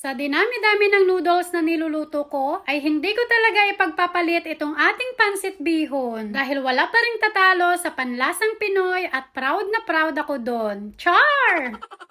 Sa dinami-dami ng noodles na niluluto ko, ay hindi ko talaga ipagpapalit itong ating pansit bihon. Dahil wala pa rin tatalo sa panlasang Pinoy at proud na proud ako doon. Char!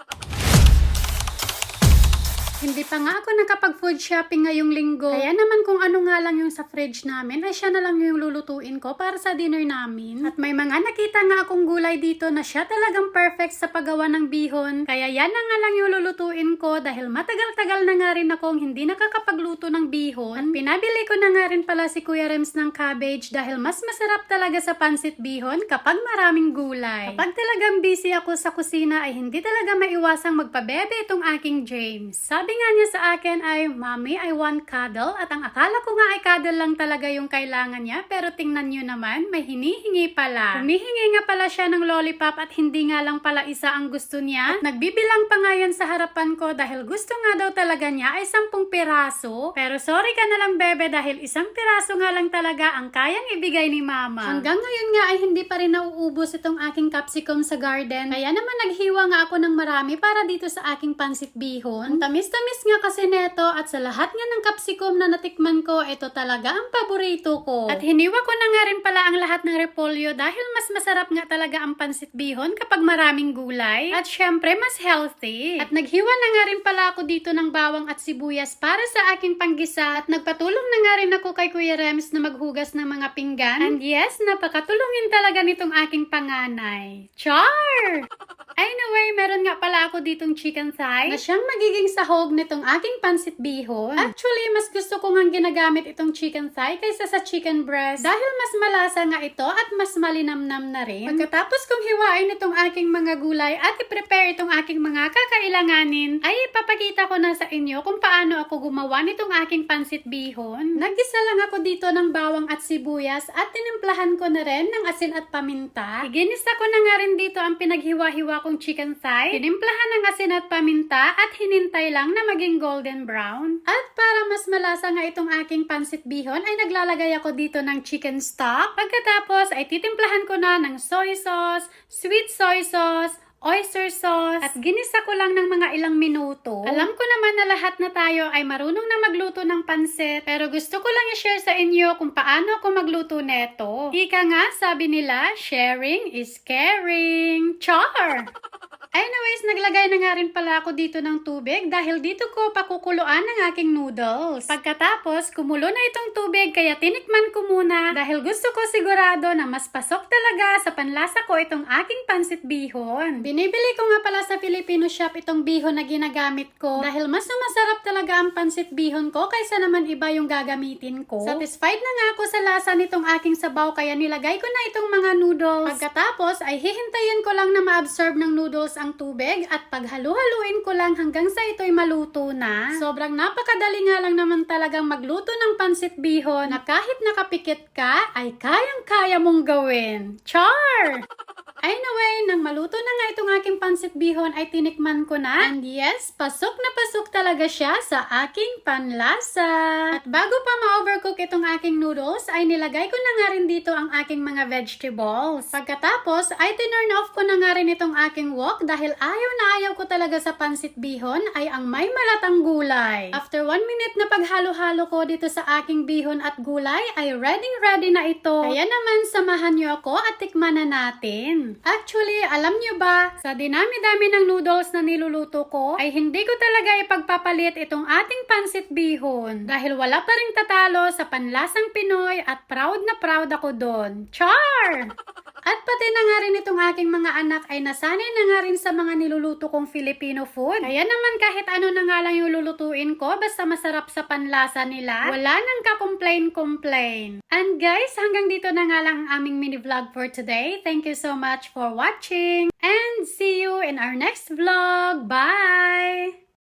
Hindi pa nga ako nakapag-food shopping ngayong linggo. Kaya naman kung ano nga lang yung sa fridge namin, ay siya na lang yung lulutuin ko para sa dinner namin. At may mga nakita nga akong gulay dito na siya talagang perfect sa paggawa ng bihon. Kaya yan na nga lang yung lulutuin ko dahil matagal-tagal na nga rin akong hindi nakakapagluto ng bihon. At pinabili ko na nga rin pala si Kuya Rems ng cabbage dahil mas masarap talaga sa pansit bihon kapag maraming gulay. Kapag talagang busy ako sa kusina ay hindi talaga maiwasang magpabebe itong aking James. Sabi nga niya sa akin ay, Mommy, I want cuddle. At ang akala ko nga ay cuddle lang talaga yung kailangan niya. Pero tingnan niyo naman, may hinihingi pala. Humihingi nga pala siya ng lollipop at hindi nga lang pala isa ang gusto niya. At nagbibilang pa nga yan sa harapan ko dahil gusto nga daw talaga niya ay sampung piraso. Pero sorry ka na lang bebe dahil isang piraso nga lang talaga ang kayang ibigay ni mama. Hanggang ngayon nga ay hindi pa rin nauubos itong aking capsicum sa garden. Kaya naman naghiwa nga ako ng marami para dito sa aking pansit bihon. Ang tamis-tamis nga kasi neto at sa lahat nga ng capsicum na natikman ko, ito talaga ang paborito ko. At hiniwa ko na nga rin pala ang lahat ng repolyo dahil mas masarap nga talaga ang pansit bihon kapag maraming gulay. At syempre, mas healthy. At naghiwa na nga rin pala ako dito ng bawang at sibuyas para sa aking panggisa. At nagpatulong na nga rin ako kay Kuya Rems na maghugas ng mga pinggan. And yes, napakatulungin talaga nitong aking panganay. Char! Nga pala ako ditong chicken thigh na siyang magiging sahog nitong aking pansit bihon. Actually, mas gusto ko nga ginagamit itong chicken thigh kaysa sa chicken breast dahil mas malasa nga ito at mas malinamnam na rin. Pagkatapos kong hiwain itong aking mga gulay at i-prepare itong aking mga kakailanganin, ay ipapakita ko na sa inyo kung paano ako gumawa nitong aking pansit bihon. Nagisa lang ako dito ng bawang at sibuyas at tinimplahan ko na rin ng asin at paminta. Iginisa ko na nga rin dito ang pinaghiwa-hiwa kong chicken thigh. Tinimplahan ng asin at paminta at hinintay lang na maging golden brown. At para mas malasa nga itong aking pansit bihon ay naglalagay ako dito ng chicken stock. Pagkatapos ay titimplahan ko na ng soy sauce, sweet soy sauce, oyster sauce, at ginisa ko lang ng mga ilang minuto. Alam ko naman na lahat na tayo ay marunong na magluto ng pansit, pero gusto ko lang i-share sa inyo kung paano ako magluto neto. Ika nga, sabi nila, sharing is caring. Char! Anyways, naglagay na nga rin pala ako dito ng tubig dahil dito ko pakukuluan ng aking noodles. Pagkatapos, kumulo na itong tubig kaya tinikman ko muna dahil gusto ko sigurado na mas pasok talaga sa panlasa ko itong aking pansit bihon. Binibili ko nga pala sa Filipino shop itong bihon na ginagamit ko dahil mas masarap talaga ang pansit bihon ko kaysa naman iba yung gagamitin ko. Satisfied na nga ako sa lasa nitong aking sabaw kaya nilagay ko na itong mga noodles. Pagkatapos ay hihintayin ko lang na ma-absorb ng noodles ang tubig at paghalu-haluin ko lang hanggang sa ito'y maluto na. Sobrang napakadali nga lang naman talagang magluto ng pansit bihon na kahit nakapikit ka ay kayang-kaya mong gawin. Char! Anyway, nang maluto na nga itong aking pansit bihon ay tinikman ko na. And yes, pasok na pasok talaga siya sa aking panlasa. At bago pa ma-overcook itong aking noodles, ay nilagay ko na nga rin dito ang aking mga vegetables. Pagkatapos, ay tinurn off ko na nga rin itong aking wok dahil ayaw na ayaw ko talaga sa pansit bihon ay ang may malatang gulay. After 1 minute na paghalo-halo ko dito sa aking bihon at gulay, ay ready ready na ito. Kaya naman, samahan niyo ako at tikman na natin. Actually, alam niyo ba, sa dinami-dami ng noodles na niluluto ko, ay hindi ko talaga ipagpapalit itong ating pansit bihon. Dahil wala pa rin tatalo sa panlasang Pinoy at proud na proud ako doon. Char! At pati na nga rin itong aking mga anak ay nasanay na nga rin sa mga niluluto kong Filipino food. Kaya naman kahit ano na nga lang yung lulutuin ko, basta masarap sa panlasa nila, wala nang ka-complain-complain. And guys, hanggang dito na nga lang ang aming mini vlog for today. Thank you so much for watching and see you in our next vlog. Bye!